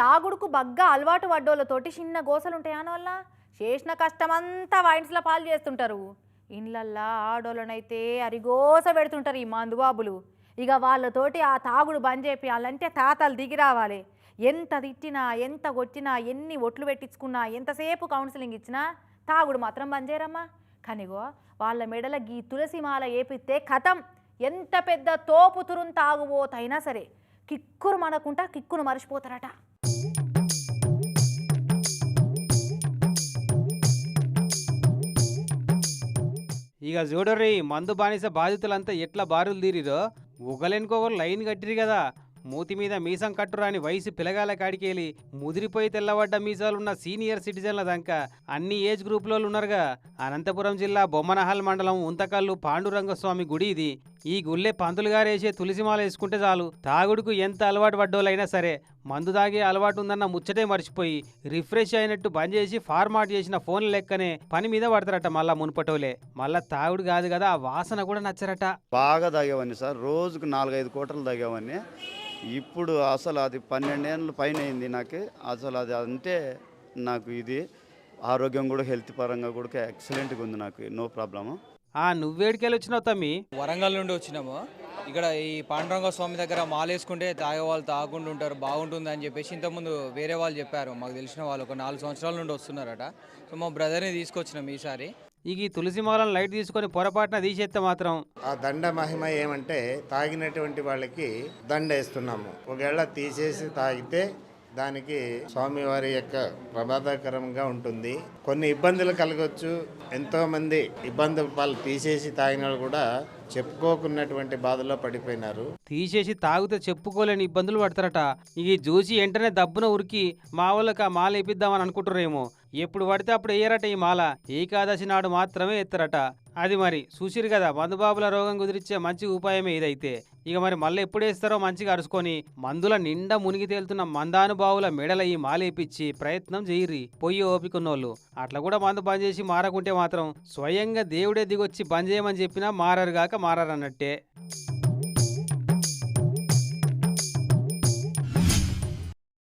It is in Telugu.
తాగుడుకు బగ్గా అలవాటు పడ్డోళ్ళతోటి చిన్న గోసలుంటాయా వల్ల చేసిన కష్టమంతా వాయింట్స్లో పాలు చేస్తుంటారు. ఇండ్లల్లా ఆడోళ్ళనైతే అరిగోస పెడుతుంటారు ఈ మందుబాబులు ఇక వాళ్ళతోటి ఆ తాగుడు బంద్ చేపియాలంటే తాతలు దిగి రావాలి. ఎంత తిట్టినా ఎంత కొట్టినా ఎన్ని ఒట్లు పెట్టించుకున్నా ఎంతసేపు కౌన్సిలింగ్ ఇచ్చినా తాగుడు మాత్రం బంద్ చేయరమ్మా. కానిగో వాళ్ళ మెడల గీ తులసిమాల ఏపిస్తే కథం. ఎంత పెద్ద తోపు తురుం తాగుబోతైనా సరే కిక్కురు మనకుంటా కిక్కును మర్చిపోతారట. ఇక చూడర్రి మందు బానిస బాధితులంతా ఎట్లా బారులు తీరిరో? ఒకలెనుకోగలు లైన్ కట్టిరు కదా మూతి మీద మీసం కట్టురాని వయసు పిలగాల కాడికేలి ముదిరిపోయి తెల్లబడ్డ మీసాలున్న సీనియర్ సిటిజన్ల దాకా. అన్ని ఏజ్ గ్రూపులో ఉన్నారుగా అనంతపురం జిల్లా బొమ్మనహల్ మండలం ఉంతకల్లు పాండురంగస్వామి గుడి ఇది. ఈ గుళ్ళే పంతులుగారేసే తులసిమాల వేసుకుంటే చాలు. తాగుడుకు ఎంత అలవాటు పడ్డోళ్ళైనా సరే మందు తాగే అలవాటు ఉందన్న ముచ్చటే మర్చిపోయి రిఫ్రెష్ అయినట్టు బంద్ చేసి ఫార్మాట్ చేసిన ఫోన్ లెక్కనే పని మీద పడతారట మళ్ళా మునుపటోలే మళ్ళా తాగుడు కాదు కదా ఆ వాసన కూడా నచ్చరట. బాగా తాగేవాడిని సార్. రోజుకు నాలుగైదు కోటలు తాగేవాడిని. ఇప్పుడు అసలు అది పన్నెండేళ్ళ పైన అయింది నాకు. అసలు అది అంటే నాకు ఇది ఆరోగ్యం కూడా హెల్త్ పరంగా కూడా ఎక్సలెంట్గా ఉంది నాకు. No problem. ఆ నువ్వేడికెళ్ళి వచ్చినావు తమ్మి? వరంగల్ నుండి వచ్చినాము. ఇక్కడ ఈ పాండురంగ స్వామి దగ్గర మాలేసుకుంటే తాగే వాళ్ళు తాగకుండా ఉంటారు బాగుంటుంది అని చెప్పేసి ఇంతకుముందు వేరే వాళ్ళు చెప్పారు. మాకు తెలిసిన వాళ్ళు ఒక నాలుగు సంవత్సరాల నుండి వస్తున్నారట. సో మా బ్రదర్ని తీసుకొచ్చినాం ఈసారి. ఇక ఈ తులసి మాలను లైట్ తీసుకొని పొరపాటున తీసేస్తే మాత్రం. ఆ దండ మహిమ ఏమంటే తాగినటువంటి వాళ్ళకి దండ వేస్తున్నాము. ఒకవేళ తీసేసి తాగితే దానికి స్వామివారి యొక్క ప్రమాదకరంగా ఉంటుంది. కొన్ని ఇబ్బందులు కలగవచ్చు ఎంతోమంది ఇబ్బంది వాళ్ళు పాలు తీసేసి తాగిన కూడా చెప్పుకోకున్నటువంటి బాధలో పడిపోయినారు. తీసేసి తాగితే చెప్పుకోలేని ఇబ్బందులు పడతారట. ఇక చూసి వెంటనే దబ్బున ఉరికి మా వాళ్ళకి ఆ మాల వేపిద్దామని అనుకుంటారేమో ఎప్పుడు పడితే అప్పుడు వేయరట ఈ మాల. ఏకాదశి నాడు మాత్రమే ఎత్తారట. అది మరి చూసిరు కదా మందుబాబుల రోగం కుదిరిచ్చే మంచి ఉపాయమే ఇదైతే. ఇక మరి మళ్ళీ ఎప్పుడు వేస్తారో మంచిగా అరుచుకొని మందుల నిండా మునిగి తేలుతున్న మందానుభావుల మెడల ఈ మాలేపిచ్చి ప్రయత్నం చేయరి పొయ్యి ఓపికన్నోళ్ళు. అట్లా కూడా మందు బంద్ చేసి మారకుంటే మాత్రం స్వయంగా దేవుడే దిగొచ్చి బంద్ చేయమని చెప్పినా మారరుగాక మారరన్నట్టే.